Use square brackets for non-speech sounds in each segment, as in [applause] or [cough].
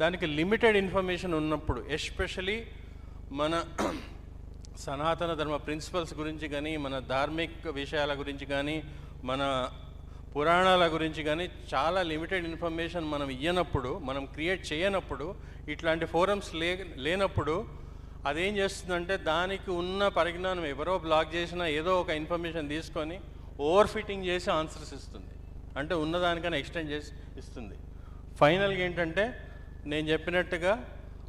దానికి limited information ఉన్నప్పుడు especially మన [clears throat] సనాతన ధర్మ ప్రిన్సిపల్స్ గురించి కానీ మన ధార్మిక విషయాల గురించి కానీ మన పురాణాల గురించి కానీ చాలా లిమిటెడ్ ఇన్ఫర్మేషన్ మనం ఇయ్యనప్పుడు మనం క్రియేట్ చేయనప్పుడు ఇట్లాంటి ఫోరమ్స్ లే లేనప్పుడు అదేం చేస్తుందంటే దానికి ఉన్న పరిజ్ఞానం ఎవరో బ్లాక్ చేసినా ఏదో ఒక ఇన్ఫర్మేషన్ తీసుకొని ఓవర్ ఫిట్టింగ్ చేసి ఆన్సర్స్ ఇస్తుంది. అంటే ఉన్నదానికన్నా ఎక్స్టెండ్ చేసి ఇస్తుంది. ఫైనల్గా ఏంటంటే నేను చెప్పినట్టుగా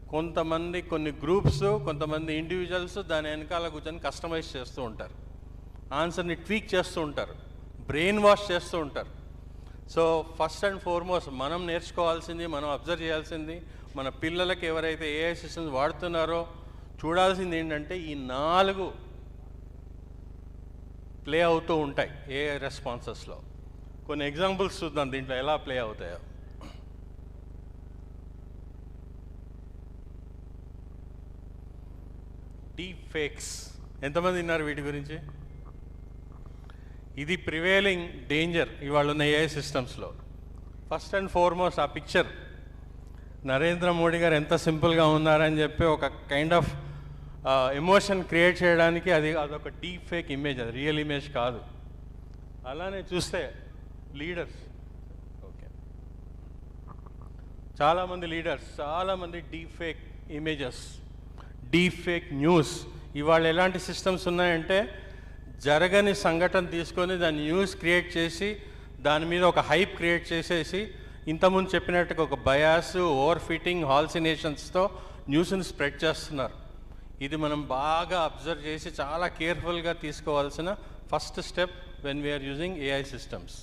కొంతమంది కొన్ని గ్రూప్స్ కొంతమంది ఇండివిజువల్స్ దాని వెనకాల కూర్చొని కస్టమైజ్ చేస్తూ ఉంటారు. ఆన్సర్ని ట్వీక్ చేస్తూ ఉంటారు. బ్రెయిన్ వాష్ చేస్తూ ఉంటారు. సో ఫస్ట్ అండ్ ఫార్మోస్ట్ మనం నేర్చుకోవాల్సింది మనం అబ్జర్వ్ చేయాల్సింది మన పిల్లలకి ఎవరైతే ఏఐ సిస్టమ్స్ వాడుతున్నారో చూడాల్సింది ఏంటంటే ఈ నాలుగు ప్లే అవుతూ ఉంటాయి ఏఐ రెస్పాన్సెస్లో కొన్ని ఎగ్జాంపుల్స్ చూద్దాం దీంట్లో ఎలా ప్లే అవుతాయో. డీప్ ఫేక్స్ ఎంతమంది విన్నారు వీటి గురించి? ఇది ప్రివేలింగ్ డేంజర్ ఇవాళ ఉన్న ఏఐ సిస్టమ్స్లో ఫస్ట్ అండ్ ఫార్మోస్ట్ ఆ పిక్చర్. నరేంద్ర మోడీ గారు ఎంత సింపుల్గా ఉన్నారని చెప్పి ఒక కైండ్ ఆఫ్ ఎమోషన్ క్రియేట్ చేయడానికి అది అదొక డీప్ ఫేక్ ఇమేజ్ అది రియల్ ఇమేజ్ కాదు. అలానే చూస్తే లీడర్స్. ఓకే. చాలామంది లీడర్స్ చాలామంది deep fake images. Deep fake news. ఇవాళ ఎలాంటి సిస్టమ్స్ ఉన్నాయంటే జరగని సంఘటన తీసుకొని దాన్ని న్యూస్ క్రియేట్ చేసి దాని మీద ఒక హైప్ క్రియేట్ చేసేసి ఇంతకుముందు చెప్పినట్టుగా ఒక బయాస్ ఓవర్ ఫిట్టింగ్ హాల్సినేషన్స్తో న్యూస్ని స్ప్రెడ్ చేస్తున్నారు. ఇది మనం బాగా అబ్జర్వ్ చేసి చాలా కేర్ఫుల్గా తీసుకోవాల్సిన first step when we're using AI systems.